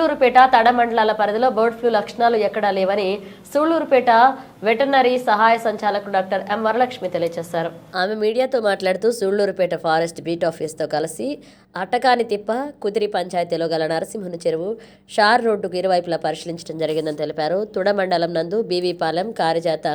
సూళ్ళూరుపేట తడ మండలాల పరిధిలో bird flu లక్షణాలు ఎక్కడా లేవని సూళ్ళూరుపేట వెటర్నరీ సహాయ సంచాలకుడు డాక్టర్ ఎం వరలక్ష్మి తెలియజేశారు. ఆమె మీడియాతో మాట్లాడుతూ సూళ్ళూరుపేట ఫారెస్ట్ బీట్ ఆఫీస్తో కలిసి అట్టకాని తిప్ప కుదిరి పంచాయతీలో గల నరసింహుని చెరువు షార్ రోడ్డుకు ఇరువైపులా పరిశీలించడం జరిగిందని తెలిపారు. తుడ మండలం నందు బీవీపాలెం కారిజాత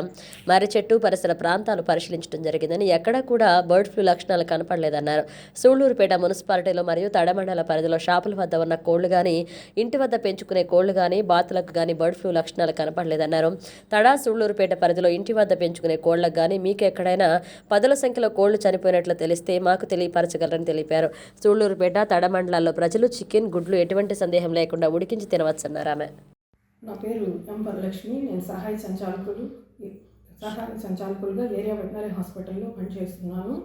మర్రి చెట్టు పరిసర ప్రాంతాలు పరిశీలించడం జరిగిందని ఎక్కడా కూడా బర్డ్ ఫ్లూ లక్షణాలు కనపడలేదన్నారు. సూళ్ళూరుపేట మున్సిపాలిటీలో మరియు తడమండల పరిధిలో షాపుల వద్ద ఉన్న కోళ్ళు కానీ ఇంటి వద్ద పెంచుకునే కోళ్ళు కానీ బాతులకు కానీ బర్డ్ ఫ్లూ లక్షణాలు కనపడలేదన్నారు. తడా సూళ్ళూరుపేట పరిధిలో ఇంటి వద్ద పెంచుకునే కోళ్ళకు గాని మీకు ఎక్కడైనా పదుల సంఖ్యలో కోళ్ళు చనిపోయినట్లు తెలిస్తే మాకు తెలియపరచగలరని తెలిపారు. సూళ్ళూరుపేట తడ మండలాల్లో ప్రజలు చికెన్ గుడ్లు ఎటువంటి సందేహం లేకుండా ఉడికించి తినవచ్చన్నారు ఆమె. నా పేరు ఎం వరలక్ష్మి నేను సహాయ సంచాలకులు సహాయ సంచాలకులుగా ఏరియా వెటనరీ హాస్పిటల్లో పనిచేస్తున్నాను.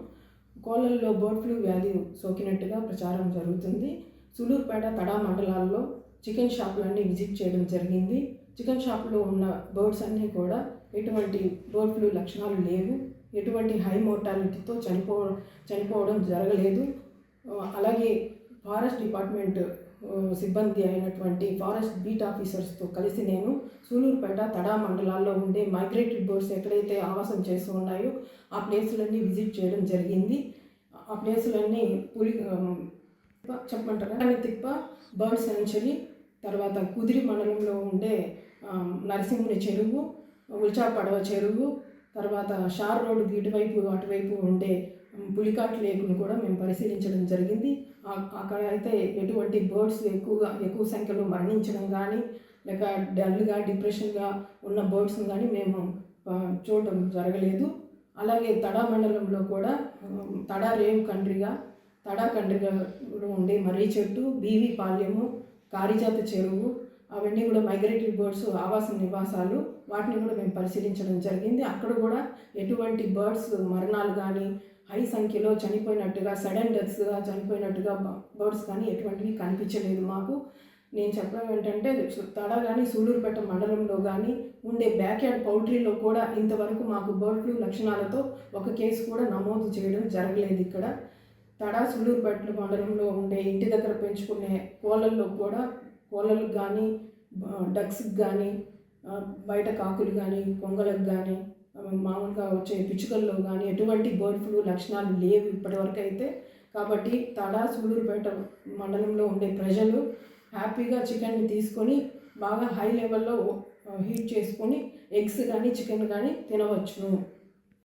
కోళ్ళల్లో బర్డ్ ఫ్లూ వ్యాధి సోకినట్టుగా ప్రచారం జరుగుతుంది. సులూరుపేట తడా మండలాల్లో చికెన్ షాపులన్నీ విజిట్ చేయడం జరిగింది. చికెన్ షాప్లో ఉన్న బర్డ్స్ అన్నీ కూడా ఎటువంటి బర్డ్ ఫ్లూ లక్షణాలు లేవు. ఎటువంటి హై మోర్టాలిటీతో చనిపో చనిపోవడం జరగలేదు. అలాగే ఫారెస్ట్ డిపార్ట్మెంట్ సిబ్బంది అయినటువంటి ఫారెస్ట్ బీట్ ఆఫీసర్స్తో కలిసి నేను సూలూరుపేట తడా మండలాల్లో ఉండే మైగ్రేటరీ బర్డ్స్ ఎక్కడైతే ఆవాసం చేస్తూ ఉన్నాయో ఆ ప్లేసులన్నీ విజిట్ చేయడం జరిగింది. ఆ ప్లేసులన్నీ పులి తిప్ప చెప్పమంటారా కానీ తిప్ప బర్డ్ సెంచరీ తర్వాత కుదిరి మండలంలో ఉండే నరసింహుని చెరువు ఉల్చా పడవ చెరువు తర్వాత షార్ రోడ్డు ఇటువైపు అటువైపు ఉండే పులికాట్ లేకును కూడా మేము పరిశీలించడం జరిగింది. అక్కడ అయితే ఎటువంటి బర్డ్స్ ఎక్కువగా ఎక్కువ సంఖ్యలో మరణించడం కానీ లేక డల్గా డిప్రెషన్గా ఉన్న బర్డ్స్ని కానీ మేము చూడటం జరగలేదు. అలాగే తడా మండలంలో కూడా తడా రేవు కంట్రీగా తడా కంట్రీగా ఉండే మర్రి చెట్టు బీవీ పాల్యము కారిజాత చెరువు అవన్నీ కూడా మైగ్రేటరీ బర్డ్స్ ఆవాస నివాసాలు. వాటిని కూడా మేము పరిశీలించడం జరిగింది. అక్కడ కూడా ఎటువంటి బర్డ్స్ మరణాలు కానీ హై సంఖ్యలో చనిపోయినట్టుగా సడన్ డెత్స్గా చనిపోయినట్టుగా బర్డ్స్ కానీ ఎటువంటివి కనిపించలేదు మాకు. నేను చెప్పడం ఏంటంటే తడ కానీ సూళ్ళూరుపేట మండలంలో కానీ ఉండే బ్యాక్ యార్డ్ పౌల్ట్రీలో కూడా ఇంతవరకు మాకు బర్డ్ ఫ్లూ లక్షణాలతో ఒక కేసు కూడా నమోదు చేయడం జరగలేదు ఇక్కడ. తడా సూళ్ళూరుపేట మండలంలో ఉండే ఇంటి దగ్గర పెంచుకునే కోళ్ళల్లో కూడా కోళ్ళలకు కానీ డక్స్కి కానీ బయట కాకులు కానీ కొంగలకు కానీ మామూలుగా వచ్చే పిచ్చుకల్లో కానీ ఎటువంటి బర్డ్ ఫ్లూ లక్షణాలు లేవు ఇప్పటివరకు అయితే. కాబట్టి తడా సూళ్ళూరుపేట మండలంలో ఉండే ప్రజలు హ్యాపీగా చికెన్ని తీసుకొని బాగా హై లెవెల్లో హీట్ చేసుకొని ఎగ్స్ కానీ చికెన్ కానీ తినవచ్చును.